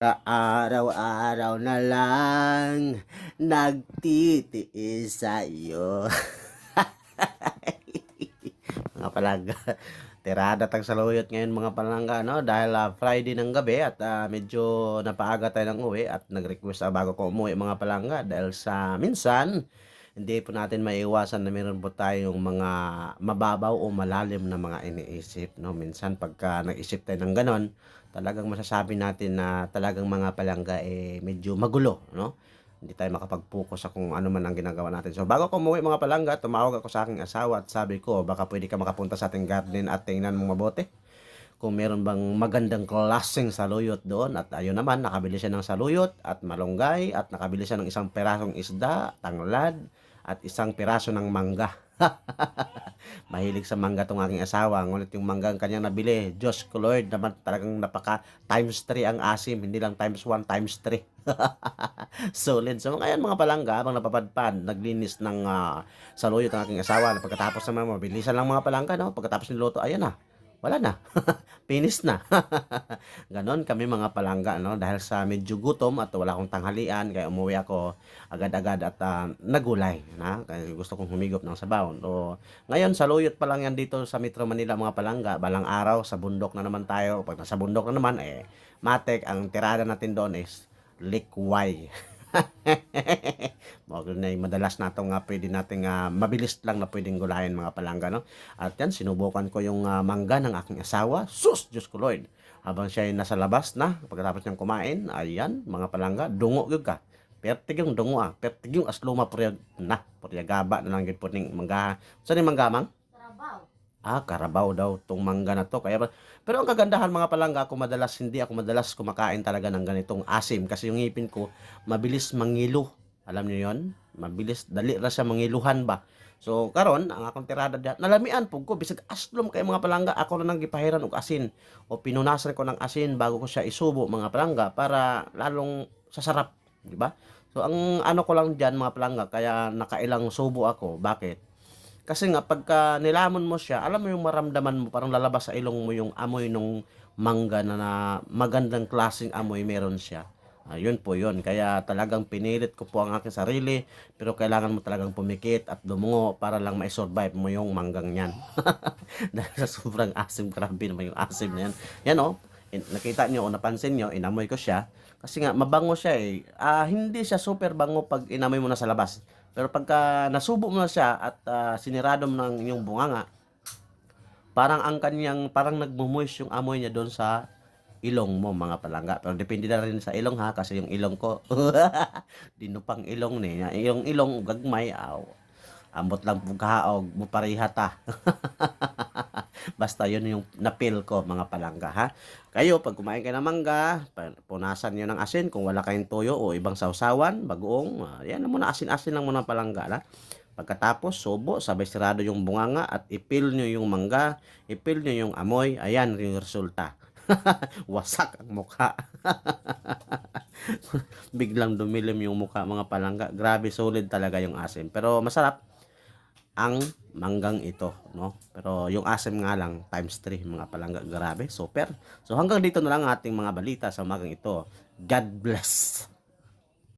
Araw-araw na lang nagtitiis sa iyo. mga palangga. Tirada tag saluyot ngayon mga palangga no dahil ah, Friday ng gabi at ah, medyo napaaga tayo ng uwi at nag-request ako bago ko umuwi mga palangga dahil sa minsan hindi po natin maiiwasan na meron po tayong mga mababaw o malalim na mga iniisip no minsan pagka nag-isip tayo ng ganon talagang masasabi natin na talagang mga palangga eh medyo magulo no hindi tayo makapag-focus sa kung ano man ang ginagawa natin. So bago ko umuwi mga palangga, tumawag ako sa aking asawa at sabi ko, baka pwede ka makapunta sa ating garden at tingnan mong mabuti. Kung meron bang magandang klaseng saluyot doon at ayun naman, nakabili siya ng saluyot at malunggay at nakabili siya ng isang perasong isda, tanglad at isang piraso ng mangga. Mahilig sa mangga tong aking asawa. Ngunit yung mangga ang kanyang nabili, Diyos ko Lord, naman talagang napaka times 3 ang asim, hindi lang times 1, times 3. Solid. So ngayon mga palangga, habang napapadpad, naglinis ng uh, saluyot ang aking asawa. Pagkatapos naman, mabilisan lang mga palangga, no? Pagkatapos niluto, ayan na. Wala na. Finish na. Ganon kami mga palangga, no? Dahil sa medyo gutom at wala akong tanghalian, kaya umuwi ako agad-agad at ah, nagulay, na? Kaya gusto kong humigop ng sabaw. So, ngayon, saluyot pa lang yan dito sa Metro Manila mga palangga. Balang araw, sa bundok na naman tayo. Pag nasa bundok na naman, eh, matek, ang tirada natin doon is likway. Na madalas na ito nga pwede nating ah, mabilis lang na pwedeng gulayan mga palangga no. At yan sinubukan ko yung ah, mangga ng aking asawa. Sus, Diyos ko Lord. Habang siya ay nasa labas na pagkatapos niyang kumain, ayan mga palangga, dungo gyud ka. Pertig yung dungo ah. Pertig yung asluma purya na. Purya gaba na lang gyud po ning mangga. Sa ni manggamang? Trabaho. Ah, karabaw daw tong mangga na to. Kaya ba- pero ang kagandahan mga palangga, ako madalas hindi ako madalas kumakain talaga ng ganitong asim kasi yung ngipin ko mabilis mangilo. Alam niyo 'yon? Mabilis dali ra siya mangiluhan ba. So karon ang akong tirada diha, nalamian pug ko bisag aslom kay mga palangga ako na nang gipahiran og asin o pinunasan ko ng asin bago ko siya isubo mga palangga para lalong sasarap, di ba? So ang ano ko lang diyan mga palangga kaya nakailang subo ako. Bakit? Kasi nga pagka nilamon mo siya, alam mo yung maramdaman mo, parang lalabas sa ilong mo yung amoy nung mangga na, na magandang klaseng amoy meron siya. Ayun po yun. Kaya talagang pinilit ko po ang aking sarili, pero kailangan mo talagang pumikit at dumungo para lang ma-survive mo yung manggang yan. Dahil sa sobrang asim, grabe naman yung asim na yan. Yan o, in- nakita nyo o napansin nyo, inamoy ko siya. Kasi nga, mabango siya eh. Ah, hindi siya super bango pag inamoy mo na sa labas. Pero pagka nasubo mo na siya at ah, sinirado mo ng inyong bunganga, parang ang kanyang, parang nagmumoist yung amoy niya doon sa ilong mo mga palangga. Pero depende na rin sa ilong ha, kasi yung ilong ko, dinupang ilong ni. Yung ilong, gagmay, aw. Ambot lang pagkahaog, muparihata. Basta yun yung napil ko mga palangga ha. Kayo pag kumain kayo ng mangga, punasan niyo ng asin kung wala kayong toyo o ibang sausawan, bagoong, ah, yan na muna asin-asin lang muna palangga na. Pagkatapos subo, sabay sirado yung bunganga at ipil niyo yung mangga, ipil niyo yung amoy, ayan yung resulta. Wasak ang mukha. Biglang dumilim yung mukha mga palangga. Grabe solid talaga yung asim. Pero masarap ang manggang ito, no? Pero yung asim nga lang times 3 mga palangga, grabe, super. So hanggang dito na lang ang ating mga balita sa umagang ito. God bless.